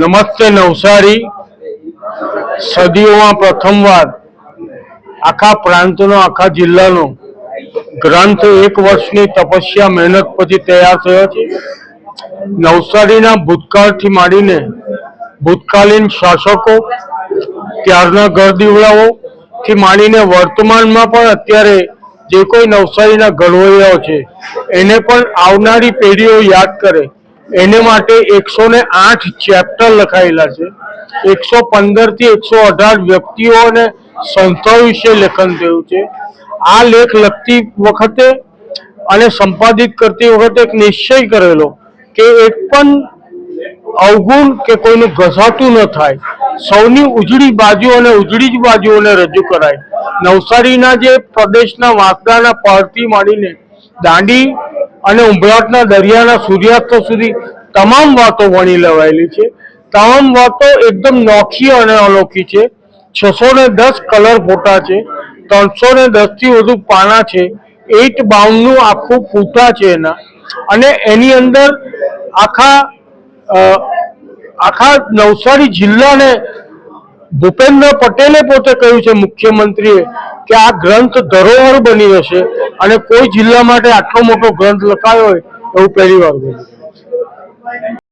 નમસ્તે નવસારી. સદીઓમાં પ્રથમવાર આખા પ્રાંતનો, આખા જિલ્લાનો ગ્રંથ એક વર્ષની તપસ્યા, મહેનત પછી તૈયાર થયો છે. નવસારીના ભૂતકાળથી માંડીને ભૂતકાલીન શાસકો, ત્યારના ઘર દીવડાઓથી માંડીને વર્તમાનમાં પણ અત્યારે જે કોઈ નવસારીના ઘડવૈયાઓ છે, એને પણ આવનારી પેઢીઓ યાદ કરે. એને માટે એકસો ને આઠ ચેપ્ટર લખાયેલા છે. એકસો પંદરથી એકસો અઢાર વ્યક્તિઓ અને સંસ્થાઓ વિશે લેખન થયું છે. આ લેખ લખતી વખતે અને સંપાદિત કરતી વખતે એક નિશ્ચય કરેલો કે એક પણ અવગુણ કે કોઈનું ઘસાતું ન થાય. સૌની ઉજળી બાજુ અને ઉજળી જ બાજુઓને રજૂ કરાય. નવસારીના જે પ્રદેશના વાંસદાના પહાડથી માંડીને દાંડી અને ઉંભરાટના દરિયાના સૂર્યાસ્ત સુધી તમામ વાતો વણી લેવાયેલી છે. તમામ વાતો એકદમ નોખી અને અનોખી છે. છસો ને દસ કલર ફોટા છે. ત્રણસો ને દસથી વધુ પાના છે. એટ બાઉન્ડનું આખું ફૂટા છે એના. અને એની અંદર આખા આખા નવસારી જિલ્લાને ભૂપેન્દ્ર પટેલે પોતે કહ્યું છે, મુખ્યમંત્રીએ, કે આ ગ્રંથ ધરોહર બની જશે અને કોઈ જિલ્લા માટે આટલો મોટો ગ્રંથ લખાયો હોય, એવું પહેલી વાર બન્યું